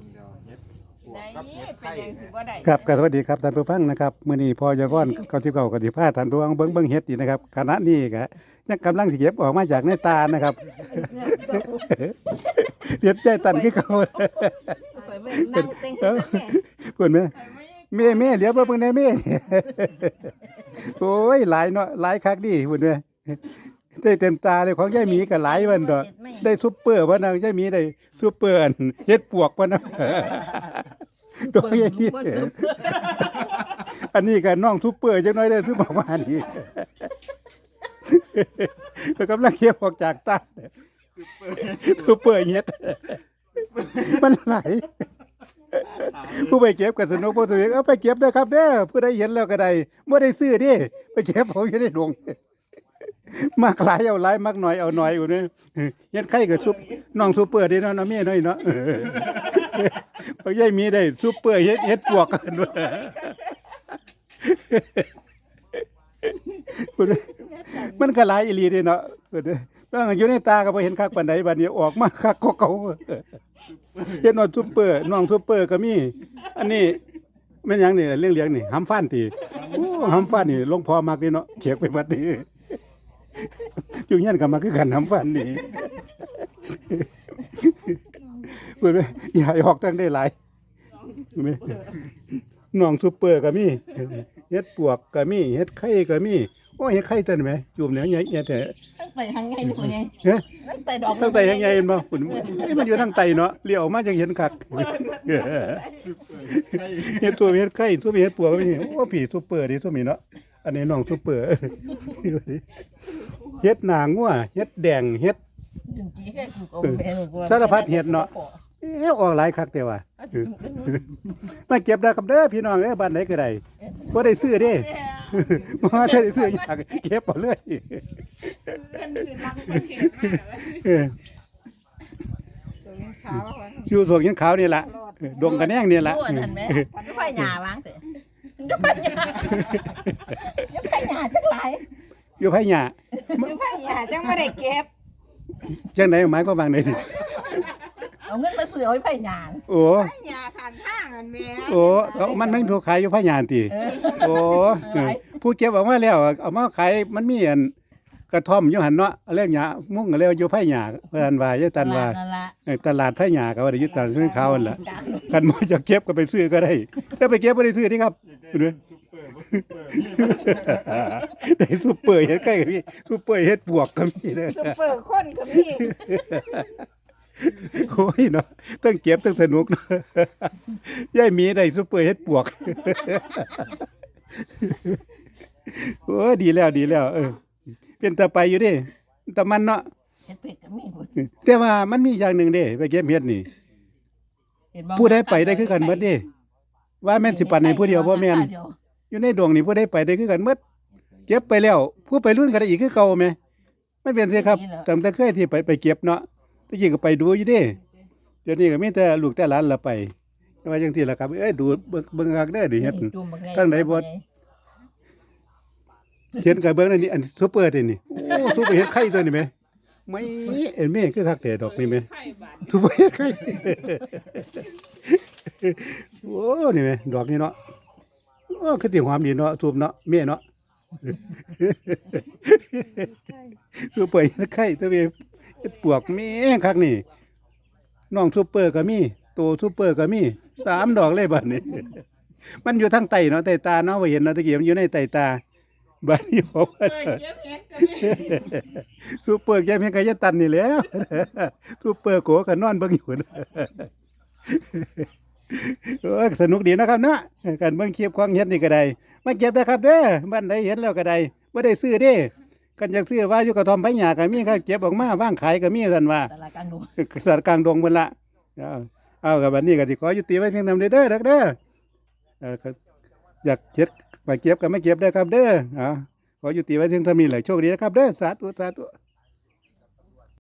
คุณเดียวเฮ็ดปวกกับเฮ็ดไข่ครับก็สวัสดีครับท่านผู้ฟังนะครับมื้อนี้พอยายว่อนเก้าสิบเก้าก็สิพาท่านผู้ฟังเบิ่งเบิ่งเฮ็ดอีกนะครับขณะนี้ก็ยังกำลังสิเก็บออกมาจากในตานะครับเฮ็ดใจตันคือเก่าไปเบิ่งนั่งเต็งเต็งแม่เพิ่นแม่แม่แม่เหลียวมาเบิ่งแน่แม่โอ้ยหลายเนาะหลายคักดีเพิ่นแม่ ได้เต็มตาเลยของยายหมีก็หลายวันดอกได้ซุปเปอร์ว่านางยายหมีได้ซุปเปอร์อันเฮ็ดปวกว่านำดอกยายหมีอันนี้ก็น้องซุปเปอร์จังน้อยได้ซุปบอกว่านี่แล้วกำลังเคียบออกจากตาซุปเปอร์เฮ็ดมันไหลผู้ไปเก็บกับสนุกผู้ตัวเองเอาไปเก็บเด้อครับเด้อผู้ใดเห็นแล้วก็ได้บ่ได้ซื้อดิไปเก็บเขาอยู่ในดง มากหลายเอาหลายมากหน่อยเอาหน่อยอยู่นี่เฮ็ดไข่กับซุปน้องซุปเปอร์ดิเนาะเนาะแม่น้อยเนาะเพราะยายมีได้ซุปเปอร์เฮ็ดเฮ็ดปวกกันด้วยมันก็หลายอีหลีเด้เนาะเพิ่นเด้อตั้งอยู่ในตาก็บ่เห็นคักปานใดบัดนี้ออกมาคักกว่าเก่าเฮ็ดนองซุปเปอร์น้องซุปเปอร์ก็มี อันนี้แม่นหยังนี่เรื่องเลี้ยงนี่หำฟันติโอ้หำฟันนี่หลวงพ่อมักนี่เนาะเขียกไปบัดนี้ อยู่เฮียนก็มาคือกันหำฟันนี่เพิ่นว่าอย่าให้ออกตั้งได้หลายแม่น้องซุปเปอร์ก็มีเฮ็ดปวกก็มีเฮ็ดไข่ก็มีโอ้ยเฮ็ดไข่ตัวนี้แหมจุ่มแล้วใหญ่ๆแต่ตั้งไปทางไงอยู่ไงเฮ้ยตั้งแต่ดอกตั้งแต่ยังไงเห็นบ่คุณนี่มันอยู่ทางไตเนาะเลี้ยวออกมาจังเห็นคักไข่เฮ็ดตัวเฮ็ดไข่ตัวเฮ็ดปัวก็มีโอ้ผีซุปเปอร์ดิซุมีเนาะ อันนี้น้องซุปเปอร์เฮ็ดหนางัวเฮ็ดแดงเฮ็ด ถึงจีแค่กูก็แม่หนูกลัวสารพัดเห็ดเนาะ เอ้อออกหลายคักแต่ว่ามาเก็บได้ครับเด้อพี่น้องเอ้อบ้านไหนก็ได้บ่ได้ซื้อเด้บ่ได้ซื้ออยากเก็บเอาเลยเพิ่นคือนักเพิ่นเก่งมากเลยเออสูงขาวว่าอยู่สวงยังขาวนี่ล่ะเออดงกระแนงนี่ล่ะอ้วนนั่นแม่จะไปหญ้าวางสิ จะไปหญ้าจะไปหญ้าจังหลายอยู่ไผหญ้าอยู่ไผหยาจังบ่ได้เก็บ จังไดหมายความว่าไงนี่เอาเงินมาซื้อเอาไปหญ้าโอ้ไผหยาข้างทางอันแม่โอ้เอามันไม่ผู้ขายอยู่พะยานติโอ้เออผู้เก็บออกมาแล้ว เอามาขายมันมีอัน กระท่อมอยู่หั่นเนาะเรียกหญ้ามุ่งก็เรียกอยู่พะหญ้าเพิ่นว่าอยู่ตันว่านั่นล่ะเออตลาดพะหญ้าก็ว่าได้อยู่ตลาดซื้อเขาวนั่นล่ะกันบ่จะเก็บก็ไปซื้อก็ได้ ถ้าไปเก็บบ่ได้ซื้อนี่ครับเด้อซุปเปอร์บ่ซุปเปอร์นี่ได้ซุปเปอร์เฮ็ดใกล้กับพี่ซุปเปอร์เฮ็ดบวกก็มีเด้อซุปเปอร์คนก็มีโอ้ยเนาะตั้งเก็บตั้งสนุกเนาะยายหมีได้ซุปเปอร์เฮ็ดปวกโอ้ยดีแล้วดีแล้ว เออ เป็นตาไปอยู่เดิแต่มันเนาะเฮ็ดเป็ดก็มีพุ่นแต่ว่ามันมีอย่างหนึ่งเด้ไปเก็บเฮ็ดนี่ เห็นบ่ผู้ใดไปได้คือกันหมดเด้ ว่าแม่นสิปันให้ผู้เดียวบ่แม่นอยู่ในดวงนี่ผู้ใดไปได้คือกันหมดเก็บไปแล้ว ผู้ไปรุ่นก็ได้อีกคือเก่าแหมมันเป็นสิครับตั้งแต่เคยที่ไปไปเก็บเนาะตะกี้ก็ไปดูอยู่เด้เดี๋ยวนี้ก็มีแต่ลูกแต่หลานละไปว่าจังซี่ล่ะครับเอ้ยดูเบิ่งเบิ่งคักเด้อดิเฮ็ดจุ่มบักข้างไหนบ่ เห็นกับเบิ่งนั่นนี่อันซุปเปอร์ตัวนี่โอ้ซุปเปอร์เฮ็ดไข่ตัวนี่แหมไม่เอ็นแม่คือคักแต่ดอกนี่แหมไผบาดซุปเปอร์เฮ็ดไข่โอ้นี่แหมดอกนี่เนาะโอ้คือสิหอมดีเนาะซุปเนาะแม่เนาะซุปเปอร์เฮ็ดไข่ตัวเองเฮ็ดปวกแม่คักนี่น้องซุปเปอร์ก็มีโตซุปเปอร์ก็มีสามดอกเลยบัดนี้ มันอยู่ทางใต้เนาะใต้ตาเนาะบ่เห็นเนาะตะกี้มันอยู่ในใต้ตา บัดนี้บอกว่าเปิดเก็บเห็ดก็มีซูเปอร์แกมเพียงกายตันนี่แหล้วซูเปอร์โกกันนอนเบิ่งอยู่นะโอ้ยสนุกดีนะครับเนาะการเบิ่งคลิปของเฮ็ดนี่ก็ได้มาเก็บได้ครับเด้อบ้านใดเห็นแล้วก็ได้บ่ได้ซื้อเด้กันอยากซื้อว่าอยู่กระท่อมไผหญ้าก็มีครับเก็บออกมาวางขายก็มีซั่นว่าตลาดกลางดงสัตว์กลางดงเพิ่นละเอาเอากับบัดนี้ก็สิขอยุติไว้เพียงนำเด้อเด้อเด้อเออครับ อยากเก็บไปเก็บก็ไม่เก็บได้ครับเด้อเอาขอยู่ตีไว้เพียงเท่านี้แหละโชคดีนะครับเด้อสาธุสาธุ